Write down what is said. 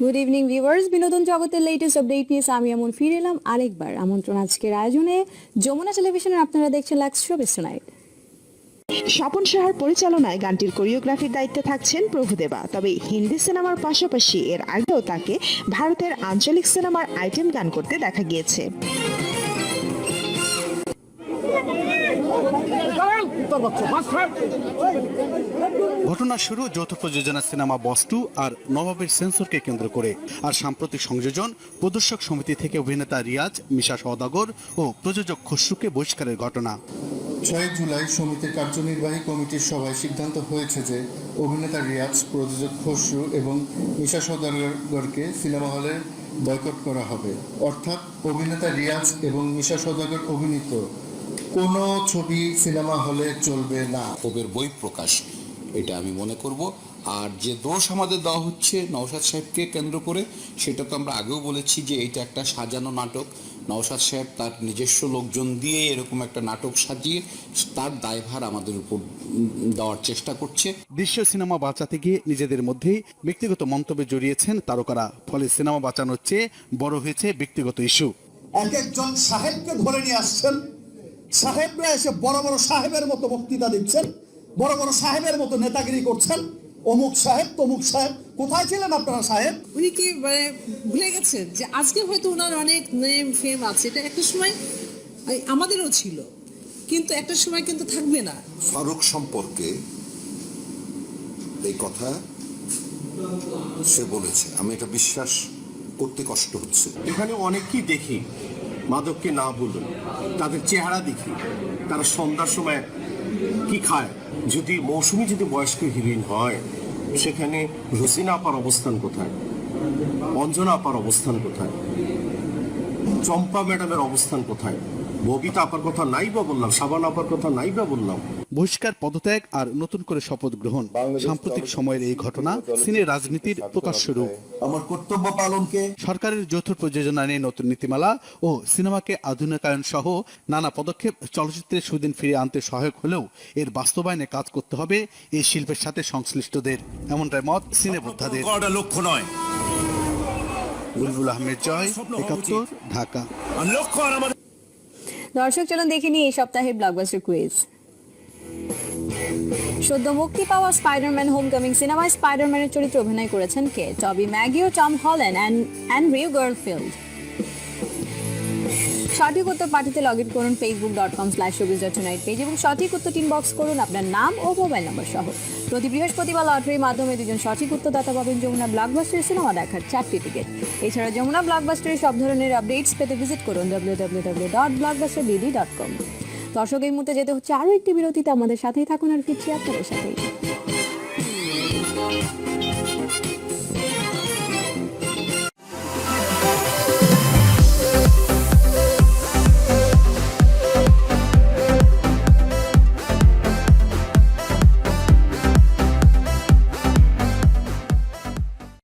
Good evening viewers বিনোদন জগতের latest update নিয়ে আমি এমন ফিরে এলাম আরেকবার। আমন্ত্রণ আজকের আয়োজনে যমুনা টেলিভিশনের আপনারা দেখছেন লাক্স শো নাইট স্বপন সাহার পরিচালনায় গানটির কোরিওগ্রাফির দায়িত্বে থাকছেন প্রভুদেবা তবে হিন্দি সিনেমার পাশাপাশি এর আগেও তাকে ভারতের আঞ্চলিক সিনেমার আইটেম গান করতে দেখা গিয়েছে। ঘটনা শুরু যৌথ প্রযোজনা সিনেমা বস্তু আর নবাবের সেন্সরকে কেন্দ্র করে। আর সাম্প্রতিক সংযোজন প্রদর্শক সমিতি থেকে অভিনেতা রিয়াজ মিশা সদাগর ও প্রযোজক খসরুকে বহিষ্কারের ঘটনা। ছয় জুলাই সমিতির কার্যনির্বাহী কমিটির সভায় সিদ্ধান্ত হয়েছে যে অভিনেতা রিয়াজ প্রযোজক খসরু এবং মিশা সদাগরকে সিনেমা হলে বয়কট করা হবে। অর্থাৎ অভিনেতা রিয়াজ এবং মিশা সদাগর অভিনীত কোনো ছবি সিনেমা হলে চলবে না। ক্ষোভের বই প্রকাশ এটা আমি মনে করব। আর যে দোষ আমাদের দেওয়া হচ্ছে নওশাদ সাহেবকে কেন্দ্র করে সেটা তো আমরা আগেও বলেছি যে এটা একটা সাজানো নাটক। নওশাদ সাহেব তার নিজস্ব লোকজন দিয়ে এরকম একটা নাটক সাজিয়ে তার দায়ভার আমাদের উপর দেওয়ার চেষ্টা করছে। দৃশ্য সিনেমা বাঁচাতে গিয়ে নিজেদের মধ্যেই ব্যক্তিগত মন্তব্যে জড়িয়েছেন তারকারা ফলে সিনেমা বাঁচানোর চেয়ে বড় হয়েছে ব্যক্তিগত ইস্যু। এক একজন সাহেবকে ধরে নিয়ে আসছেন। সাহেবরা এসে বড় বড় সাহেবের মতো বক্তৃতা দিচ্ছেন বড় বড় সাহেবের মতো নেতাগিরি করছেন। অমুক সাহেব তমুক সাহেব কোথায় ছিলেন আপনারা সাহেব? উনি কি মানে ভুলে গেছেন যে আজকে হয়তো ওনার অনেক নেম ফেম আছে। এটা একটা সময় আমাদেরও ছিল। কিন্তু একটা সময় কিন্তু থাকবে না। ফারুক সম্পর্কে এই কথা সে বলেছে। আমি এটা বিশ্বাস করতে কষ্ট হচ্ছে। এখানে অনেককেই দেখি। মাদককে না বলুন, তাদের চেহারা দেখি, তারা সন্ধ্যার সময় কি খায়? যদি মৌসুমি যদি বয়স্ক হিরোইন হয়, সেখানে রসিনা আপার অবস্থান কোথায়? অঞ্জনা আপার অবস্থান কোথায়? চম্পা ম্যাডামের অবস্থান কোথায়? ববিতা আপার কথা নাই বা বললাম সাবান আপার কথা নাই বা বললাম। বহিষ্কার পদত্যাগ আর নতুন করে শপথ গ্রহণ। সাম্প্রতিক সময়ের এই ঘটনা সিনে রাজনীতির প্রকাশ্য রূপ আমার কর্তব্য পালনকে সরকারের যৌথ প্রযোজনা নিয়ে নতুন নীতিমালা ও সিনেমাকে আধুনিকায়ন সহ নানা পদক্ষেপ চলচ্চিত্রের সুদিন ফিরিয়ে আনতে সহায়ক হলেও এর বাস্তবায়নে কাজ করতে হবে এই শিল্পের সাথে সংশ্লিষ্টদের। এমনটাই মত সিনে বোদ্ধাদের লক্ষ্য নয়। বুলবুল আহমেদ জয় একাত্তর ঢাকা। দর্শক চলুন দেখে নিই এই সপ্তাহের ব্লকবাস্টার কুইজ সদ্য মুক্তি পাওয়া স্পাইডারম্যান হোমকামিং সিনেমায় স্পাইডারম্যানের চরিত্রে অভিনয় করেছেন কে? Tobey Maguire O Tom Holland and Andrew Garfield সঠিক উত্তর পাঠিয়ে লগ ইন করুন Facebook dot com slash dot night page এবং সঠিক উত্তর বক্স করুন আপনার নাম ও মোবাইল নম্বর সহ। প্রতি বৃহস্পতিবার লটারির মাধ্যমে দুজন সঠিক উত্তরদাতা পাবেন যমুনা ব্লকবাস্টার সিনেমা দেখার চারটি টিকিট এছাড়া যমুনা ব্লকবাস্টারের সব ধরনের আপডেটস পেতে ভিজিট করুন W W W dot blockbuster BD dot com দর্শক, এই মুহূর্তে যেতে হচ্ছে আরও একটি বিরতিতে। আমাদের সাথেই থাকুন আর ফিরছি আপনাদের সাথেই।